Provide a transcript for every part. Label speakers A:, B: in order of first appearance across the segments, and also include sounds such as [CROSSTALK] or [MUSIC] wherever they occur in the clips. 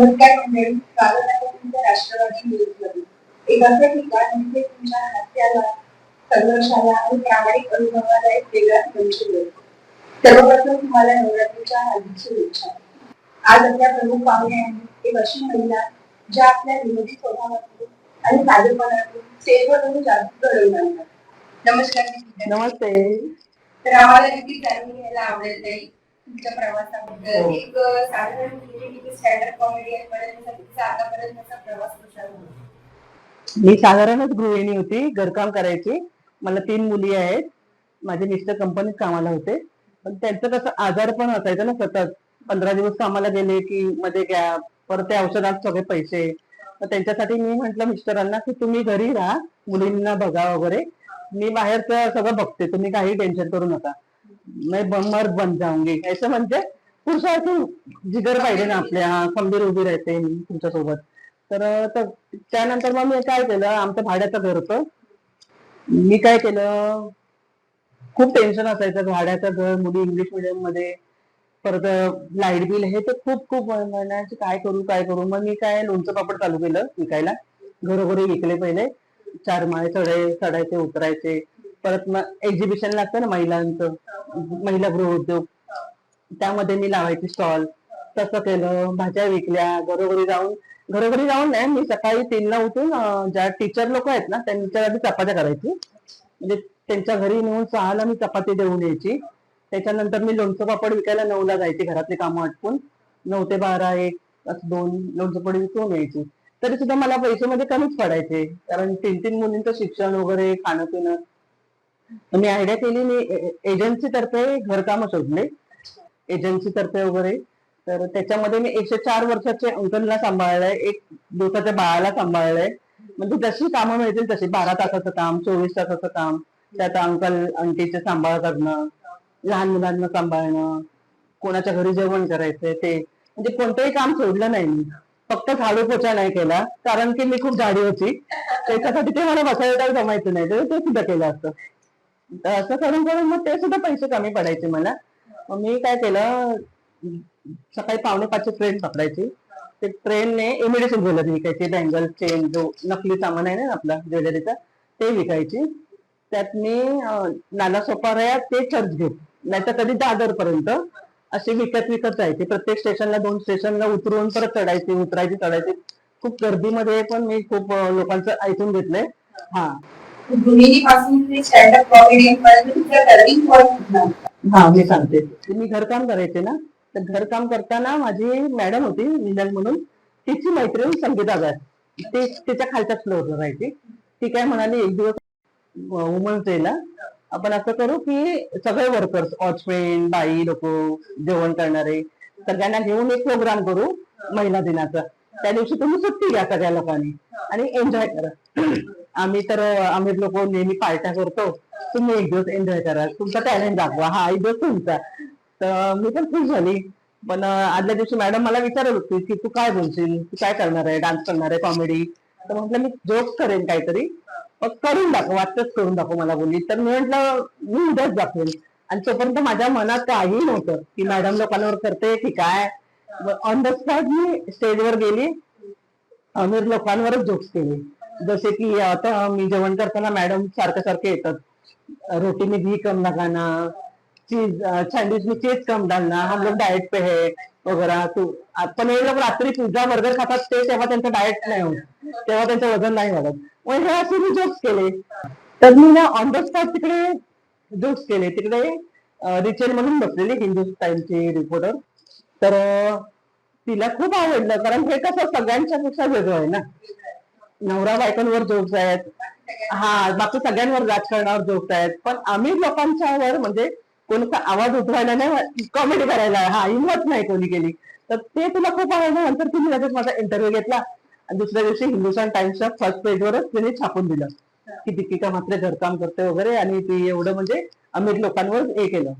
A: नमस्कार मंडळी. स्वागत आहे तुमचं राष्ट्रवादी न्यूजमध्ये. एक असं ठिकाण जिथे तुमच्या हास्याला संघर्षाला आणि प्रामाणिक अनुभवाला एक वेगळाच मंच मिळतो सर्वप्रथम तुम्हाला नवरात्रीच्या हार्दिक शुभेच्छा. आज आपल्या प्रमुख पाहुणे आहेत एक अशी महिला ज्या आपल्या विनोदी स्वभावातून आणि साधेपणातून स्टेजवर येऊन जास्त घडवून आणतात. नमस्कार.
B: नमस्ते.
A: तर आम्हाला नक्कीच जाणून घ्यायला आवडेल ताई? तुमच्या प्रवासाबद्दल
B: हो.
A: एक अं, साधारण स्टँडर्ड कॉमेडियन पर्यंत तुमचा आतापर्यंतचा प्रवास कसा झाला?
B: मी साधारणच गृहिणी होती घरकाम करायची. मला तीन मुली आहेत. माझे मिस्टर कंपनीत कामाला होते. पण त्यांचं कसं आजार पण असायचं ना सतत. पंधरा दिवस कामाला गेले की मध्ये घ्या परत ते औषधात सगळे पैसे. त्यांच्यासाठी मी म्हंटल मिस्टरांना की तुम्ही घरी राहा मुलींना बघा वगैरे. मी बाहेरचं सगळं बघते तुम्ही काही टेन्शन करू नका. मैं मर्द बन जाऊंगी। असं म्हणजे पुरुषाची जिगर पाहिजे ना आपल्या. खंबीर उभी राहते मी तुमच्यासोबत. तर त्यानंतर मग मी काय केलं आमचं भाड्याचं घर होतं. मी काय केलं खूप टेन्शन असायचं भाड्याचं घर मुली इंग्लिश मिडियममध्ये. परत लाइट बिल हे ते खूप खूप म्हणायचे काय करू काय करू? मग मी काय लोणचं पापड चालू केलं विकायला. घरोघरी विकले पहिले. चार माळे चढाय चढायचे उतरायचे. परत मग एक्झिबिशन लागतं ना महिलांचं. महिला गृह उद्योग. त्यामध्ये मी लावायची स्टॉल तसं केलं. भाज्या विकल्या. घरोघरी जाऊन घरोघरी जाऊन नाही मी सकाळी तीनला उठून ज्या टीचर लोक आहेत ना त्यांच्या आधी चपात्या करायची. म्हणजे त्यांच्या घरी नेऊन सहाला मी चपाती देऊन यायची. त्याच्यानंतर मी लोणचं पापड विकायला नऊला जायची घरातले कामं आटपून. नऊ ते बारा एक असं दोन लोणचं पापड विकून यायची. तरी सुद्धा मला पैसे मध्ये कमीच पडायचे. कारण तीन तीन मुलींचं शिक्षण वगैरे खाणं पिणं मी आयडिया केली मी एजन्सी तर्फे घरकाम शोधले म्हणजे एजन्सी तर्फे वगैरे. तर त्याच्यामध्ये मी एकशे चार वर्षाचे अंकलला सांभाळलंय एक दिवसाच्या बाळाला सांभाळलंय. म्हणजे जशी कामं मिळतील तशी बारा तासाचं काम चोवीस तासाचं काम त्यात अंकल अंटीचे सांभाळ करणं लहान मुलांना सांभाळणं कोणाच्या घरी जेवण करायचंय ते. म्हणजे कोणतंही काम सोडलं नाही मी. फक्त झाडू पोचा नाही केला कारण की मी खूप झाडी होती. त्याच्यासाठी ते मला बसायला जमायचं नाही तर ते सुद्धा केलं असतं. असं करून करून मग ते सुद्धा पैसे कमी पडायचे मला. मग मी काय केलं सकाळी पावणे पाचची ट्रेन पकडायची. ते ट्रेनने इमिडिएशन ज्वेलरी विकायची बँगल चेन जो नकली सामान आहे ना आपला ज्वेलरीचा ते विकायची. त्यात मी अं, नाला सोपाऱ्या ते चर्च घेऊ नाहीतर कधी दादर पर्यंत असे विकत विकत जायचे. प्रत्येक स्टेशनला दोन स्टेशनला उतरून परत चढायची उतरायची चढायची. खूप गर्दीमध्ये पण मी खूप लोकांचं ऐकून घेतलंय. हा.
A: ते स्टँडअप कॉमेडियन पर्यंत तुमचा टर्निंग पॉईंट
B: हा मी सांगते. मी घरकाम करायचे ना तर घरकाम करताना माझी मॅडम होती मिनल म्हणून तिची मैत्रीण संगीता गाय ते तिच्या खालच्या फ्लोअरला राहायची. ती काय म्हणाली एक दिवस वुमन्स डेला आपण असं करू की सगळे वर्कर्स वॉचमेन बाई लोक जेवण करणारे सगळ्यांना घेऊन एक प्रोग्राम करू महिला दिनाचा. त्या दिवशी तुम्ही सुट्टी घ्या सगळ्या लोकांनी आणि एन्जॉय करा. आम्ही तर आम्ही लोक नेहमी पार्ट्या करतो. तुम्ही एक दिवस एन्जॉय करा. तुमचा टॅलेंट दाखवा. हा एक दिवस तुमचा. तर मी पण खुश झाली. पण आदल्या दिवशी मॅडम मला विचारत होती की तू काय बोलशील? तू काय करणार आहे? डान्स करणार आहे? कॉमेडी तर म्हटलं मी जोक करेन काहीतरी. मग करून दाखव. वाटतच करून दाखव मला बोलली तर मी म्हटलं मी उद्याच दाखवेन. आणि तोपर्यंत माझ्या मनात काही नव्हतं की मॅडम लोकांवर करते की काय. ऑन द स्पॉट मी स्टेजवर गेली. अमीर लोकांवरच जोक्स केली. जसे की आता मी जेवण करताना मॅडम सारखे सारखे येतात. रोटी में घी कम लगाना चीज सँडविच में चीज कम डालना हम लोग डाएट पे है वगैरह तो पण हे लोक रात्री पिझ्झा बर्गर खातात ते तेव्हा त्यांचं डाएट नाही होत. तेव्हा त्यांचं वजन नाही वाढत. मग हे असे मी जोक्स केले. तर मी ना ऑन द स्पॉट तिकडे जोक्स केले. तिकडे रिचेल म्हणून बसलेली हिंदुस्तानची रिपोर्टर तर तिला खूप आवडलं. कारण हे कसं सगळ्यांच्या पेक्षा वेगळं आहे ना. नवरा बायकांवर जोक्स आहेत हा बाकी सगळ्यांवर राजकारणावर जोक्स आहेत पण आम्ही लोकांच्यावर म्हणजे कोणाचा आवाज उठवायला नाही कॉमेडी करायला हा हिंमत नाही कोणी केली. तर ते तुला खूप आवडलं. नंतर तिने लगेच माझा इंटरव्ह्यू घेतला. आणि दुसऱ्या दिवशी हिंदुस्थान टाइम्सच्या फर्स्ट पेजवरच तिने छापून दिलं. की दीपिका मात्र घरकाम करते वगैरे आणि ती एवढं म्हणजे अमीर लोकांवर हे केलं.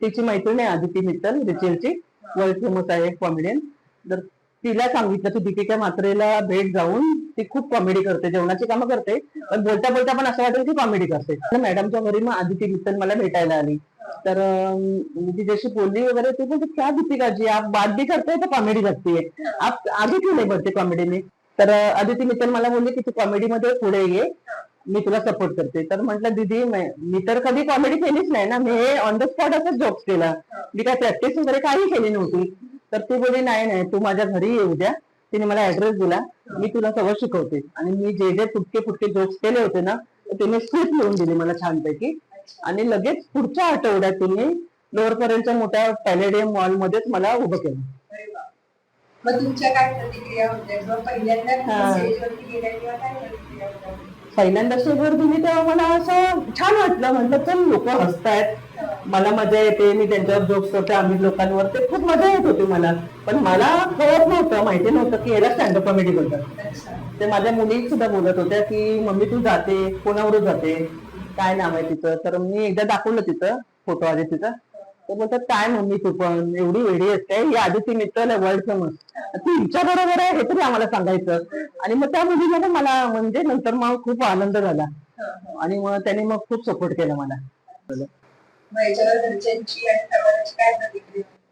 B: तिची मैत्रीण आहे आदिती मित्तल रिचेलची वर्ल्ड फेमस आहे कॉमेडियन तर तिला सांगितलं की दीपिका मात्रेला भेट जाऊन ती खूप कॉमेडी करते जेवणाची कामं करते पण बोलता बोलता पण असं वाटेल की कॉमेडी करते. मॅडमच्या घरी मग आदिती मित्तल मला भेटायला आली. तर ती जशी बोलली वगैरे ती बोलते क्या भीती काजी आप बात भी करते तर तो कॉमेडी करते आप आगे क्यों नहीं बढ़ते कॉमेडी में? तर आदिती मित्तल मला बोलली की तू कॉमेडीमध्ये पुढे ये मी तुला सपोर्ट करते. तर म्हटलं दीदी मी तर कधी कॉमेडी केलीच नाही ना मी हे ऑन द स्पॉट असंच जोक्स केला. मी काय प्रॅक्टिस वगैरे काही केली नव्हती. तर ती बोलली नाही नाही तू माझ्या घरी येऊ द्या. तिने मला ऍड्रेस दिला. मी तुला सगळं शिकवते. आणि मी जे जे फुटके फुटके जोक्स केले होते ना तिने स्क्रिप्ट लिहून दिली मला छानपैकी. आणि लगेच पुढच्या आठवड्यात तिने लोअर पर्यंतच्या मोठ्या पॅलेडियम मॉल मध्येच मला उभं केलं.
A: मग तुमच्या काय प्रतिक्रिया होत्या? किंवा पहिल्यांदा
B: पहिल्यांदा स्टेजवर दिली तेव्हा मला असं छान वाटलं. म्हटलं चल लोक हसतायत. मला मजा येते. मी त्यांच्यावर जोक्स करते. आम्ही लोकांवर ते खूप मजा येत होती मला. पण मला कळत नव्हतं माहिती नव्हतं की याला स्टँडअप कॉमेडी बोलतात ते माझ्या मुली सुद्धा बोलत होत्या की मम्मी तू जाते. कोणावर जाते? काय नाव आहे तिचं? तर मी एकदा दाखवलं तिथं फोटो आधी तिचा. तर बोलतात काय मम्मी तू पण? एवढी वेडी असते. ही आदिती मित्तल वर्ल्ड फेमस ती हिच्या बरोबर आहे हे तरी आम्हाला सांगायचं. आणि मग त्या मुलीमध्ये मला म्हणजे नंतर मग खूप आनंद झाला. आणि मग त्याने मग खूप सपोर्ट केला मला.
A: मग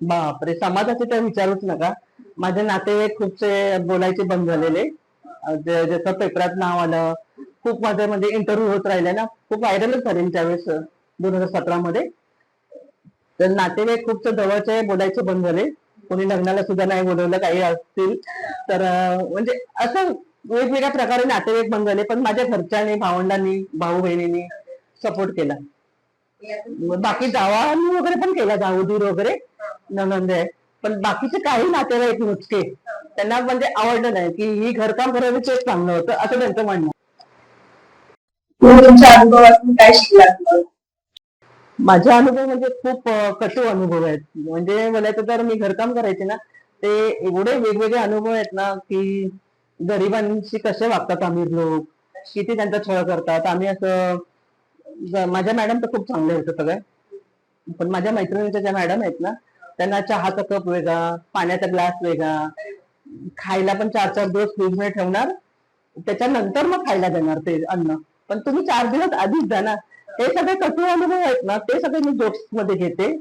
B: बापरे समाजाचे तर विचारूच नका. माझे नातेवाईक खूपसे बोलायचे बंद झालेले. अं जे- जसं पेपरात नाव आलं. खूप माझे म्हणजे इंटरव्ह्यू होत राहिले ना. खूप व्हायरलच झाले त्यावेळेस दोन हजार सतरा मध्ये तर नातेवाईक खूप जवळचे बोलायचे बंद झाले. कोणी लग्नाला सुद्धा नाही बोलवलं काही असतील. तर म्हणजे असं वेगवेगळ्या प्रकारे नातेवाईक बंद झाले. पण माझ्या घरच्यांनी भावंडांनी भाऊ बहिणींनी सपोर्ट केला बाकी जावांनी वगैरे पण केला जाऊदीर वगैरे. ननंद आहे पण बाकीचे काही नातेवाईक नुसते त्यांना म्हणजे आवडलं नाही की ही घरकाम करायला तेच चांगलं होतं असं त्यांचं म्हणणं
A: तुमच्या अनुभवातून काय शिकला
B: माझे अनुभव म्हणजे खूप कटू अनुभव आहेत. म्हणजे बोलायचं तर मी घरकाम करायचे ना ते एवढे वेगवेगळे अनुभव आहेत ना की गरिबांशी कसे वागतात अमीर लोक? किती त्यांचा छळ करतात? आम्ही असं माझ्या मॅडम तर खूप चांगले होते सगळे पण माझ्या मैत्रिणीच्या ज्या मॅडम आहेत ना त्यांना चहाचा कप वेगळा पाण्याचा ग्लास वेगळा खायला पण चार चार दिवस फ्रीजमध्ये ठेवणार त्याच्यानंतर मग खायला देणार ते अन्न. पण तुम्ही चार दिवस आधीच द्या ना हे सगळे कठोर अनुभव आहेत ना ते सगळे मी जोक्समध्ये घेते.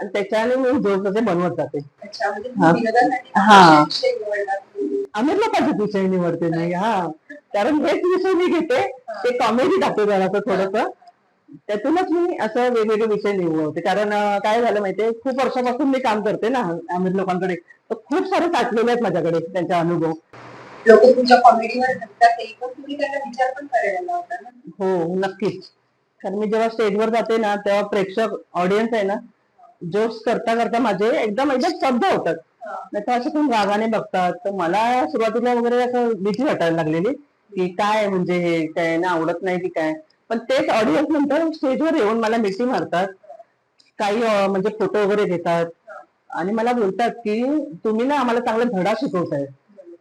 B: आणि त्याच्याने मी जोक्स असे बनवत जाते.
A: म्हणजे
B: हा. आम्ही लोकांचे विषय निवडते नाही हा. कारण हेच विषय मी घेते. ते कॉमेडी टाकते जरासं थोडस. त्यातूनच मी असं वेगवेगळे विषय निवडते. कारण काय झालं माहितीये? खूप वर्षापासून मी काम करते ना आमिर लोकांकडे. तर खूप सारे साठलेले आहेत माझ्याकडे त्यांचा अनुभव.
A: लोक तुमच्या कॉमेडीवर
B: हो नक्कीच. कारण मी जेव्हा स्टेजवर जाते ना तेव्हा प्रेक्षक ऑडियन्स आहे ना जोक्स करता करता माझे एकदम म्हणजे एकदम शब्द होतात. नाही तर असे पण रागाने बघतात. तर मला सुरुवातीला वगैरे असं भीती वाटायला लागलेली की काय म्हणजे हे काय ना आवडत नाही की काय. पण तेच ऑडियन्स नंतर स्टेजवर येऊन मला मिठी मारतात. काही म्हणजे फोटो वगैरे घेतात. आणि मला बोलतात की तुम्ही ना आम्हाला चांगला धडा शिकवताय.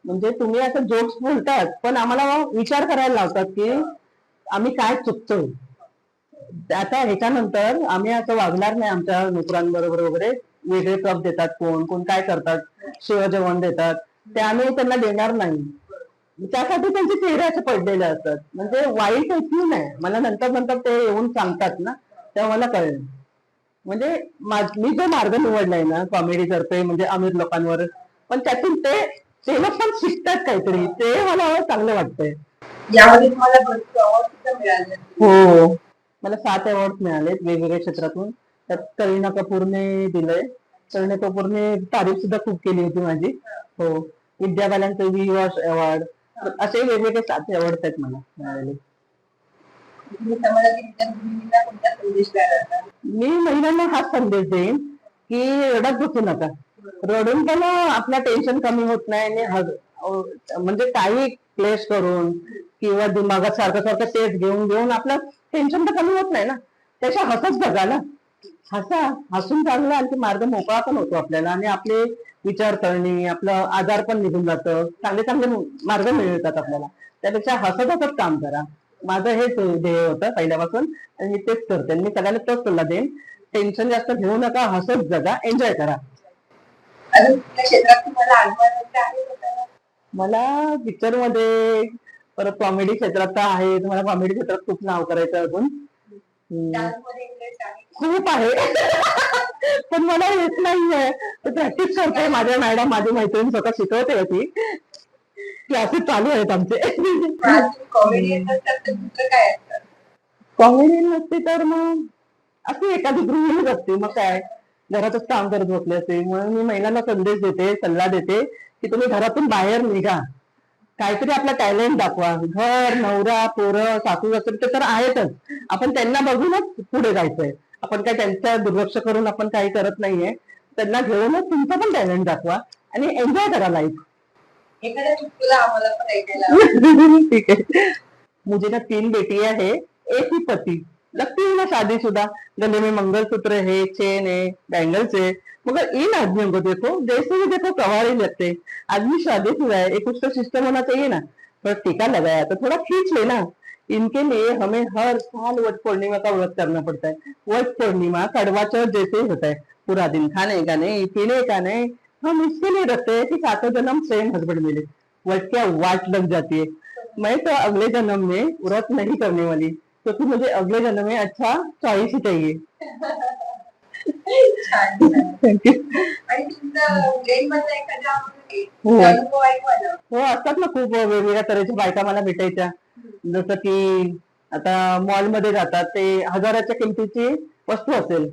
B: म्हणजे तुम्ही असं जोक्स बोलतात पण आम्हाला विचार करायला लावतात की आम्ही काय चुकतोय. आता ह्याच्यानंतर आम्ही असं वागणार नाही आमच्या मित्रांबरोबर वगैरे. वेगळे कप देतात कोण कोण काय करतात शिवजेवण देतात. ते आम्ही त्यांना देणार नाही. त्यासाठी त्यांचे चेहरे असे पडलेले असतात. म्हणजे वाईट ऐकली नाही. मला नंतर नंतर ते येऊन सांगतात ना तेव्हा मला कळेल. म्हणजे मा- जो मार्ग निवडलाय ना कॉमेडी करते म्हणजे अमीर लोकांवर पण त्यातून ते ते लोक पण शिकतात काहीतरी. ते मला चांगलं वाटतंय.
A: यामध्ये तुम्हाला
B: हो. मला सात अवॉर्ड मिळालेत वेगवेगळ्या क्षेत्रातून. त्यात करीना कपूरने दिलंय. करीना कपूरने तारीफ सुद्धा खूप केली होती माझी. हो. विद्या बालांचं वी वॉश अवॉर्ड असे वेगवेगळे सात अवॉर्ड आहेत मला मिळालेले. मी महिलांना हाच संदेश देईन की रडत बसू नका. रडून पण आपलं टेन्शन कमी होत नाही आणि म्हणजे काही क्लेश करून किंवा दिमागात सारखं सारखं तेच घेऊन घेऊन आपलं टेन्शन तर कमी होत नाही ना. त्याच्या हसच बघा ना हसा हसून चांगला आणखी मार्ग मोकळा पण होतो आपल्याला आणि आपले विचारसरणी आपलं आजार पण निघून जातं. चांगले चांगले मार्ग मिळतात आपल्याला. त्यापेक्षा हसत हसत काम करा. माझं हेच ध्येय होतं पहिल्यापासून आणि मी तेच करते मी सगळ्यांना तोच सल्ला देईन. टेन्शन जास्त घेऊ नका हसत जगा एन्जॉय करा? मला पिक्चरमध्ये परत कॉमेडी क्षेत्रात तर आहे मला कॉमेडी क्षेत्रात खूप नाव करायचं अजून. खूप आहे. [LAUGHS] पण मला येत नाहीये. प्रॅक्टिस करते माझ्या मॅडम माझी मैत्रीण स्वतः शिकवते होती क्लासेस चालू आहेत आमचे.
A: तर
B: कॉमेडी नसते तर मग अशी एखादी गृहिणीच असते मग काय? घरातच काम करत बसले असते. म्हणून मी महिलांना संदेश देते सल्ला देते की तुम्ही घरातून बाहेर निघा. काहीतरी आपला टॅलेंट दाखवा. घर नवरा पोरं सासू सासरे ते तर आहेतच. आपण त्यांना बघूनच पुढे जायचंय. आपण काय त्यांच्या दुर्लक्ष करून आपण काही करत नाहीये. त्यांना घेऊनच तुमचं पण टॅलेंट दाखवा आणि एन्जॉय करा लाईफ. [LAUGHS] ठीक है मुझे ना तीन बेटियां है एक ही पति. लगती है ना शादीशुदा गले में मंगलसूत्र है, चेन है, बैंगल्स है। मगर इन आदमियों को देखो, जैसे भी देखो कवार ही लगते। हैं। आदमी शादीशुदा है, एक कुछ तो सिस्टम होना चाहिए ना। थोड़ा टीका लगाया तो थोड़ा खींच लेना। इनके लिए हमें हर साल वट पूर्णिमा का व्रत करना पड़ता है। वट पूर्णिमा कड़वा चौथ जैसे ही होता है। पूरा दिन खाने का नहीं, पीने का नहीं। हम इसके लिए रखते हैं कि सातों जन्म सेम हस्बैंड मिले। वट क्या वाट लग जाती है। मैं तो अगले जन्म में व्रत नहीं करने वाली। क्योंकि मुझे म्हणजे अगले जन्म में अच्छा चॉइस ही चाहिए हो. हो असतात ना खूप वेगवेगळ्या तऱ्हेच्या बायका मला भेटायच्या. जसं की आता मॉलमध्ये जातात ते हजाराच्या किमतीची वस्तू असेल.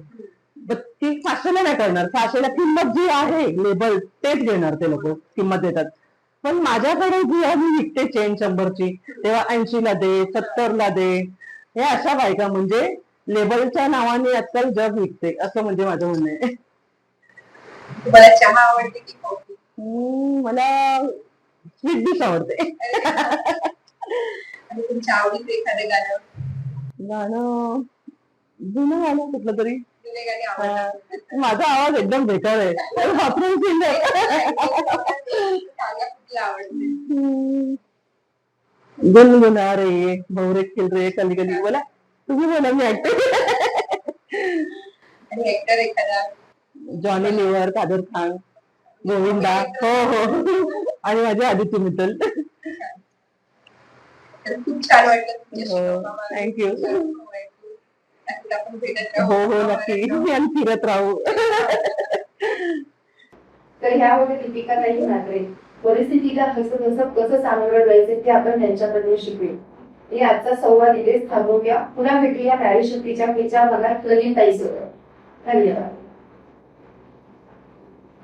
B: ती सहाशेला नाही करणार. सहाशेला किंमत जी आहे लेबल तेच घेणार ते लोक. किंमत देतात. पण माझ्याकडे जी आहे मी विकते चेन शंभरची. तेव्हा ऐंशीला दे सत्तरला दे. हे अशा बायका म्हणजे लेबलच्या नावाने आजकाल जग विकते असं म्हणजे माझं म्हणणं आहे
A: तुम्हाला चहा आवडते की कॉफी
B: हम्म, मला स्वीट डिश आवडते
A: आणि तुमच्या आवडीचं एखादं गाणं
B: गाणं जुनं गाणं कुठलं तरी
A: जुने गाणे आवडतात
B: माझा आवाज एकदम बेकार आहे
A: सांगा कुठलं आवडते
B: गुनगुना रे भवरे खिल रे कली कली बोला तुम्ही बोला मी ऐकते जॉनी लिव्हर कादर खान गोविंदा हो हो आणि माझे आदित्य मित्तल
A: तर खूप छान वाटलं तुमच्याशी
B: हो, हो नक्की आणि फिरत राहू
C: तर ह्यामध्ये दीपिका ताई म्हात्रे परिस्थितीला हसत हसत कसं सामोरं जायचं ते आपण त्यांच्याकडून शिकूया. मी आजचा संवाद इथेच थांबवूया पुन्हा भेटूया नारी शक्तीच्या मला प्रवीण नवीन ताई धन्यवाद.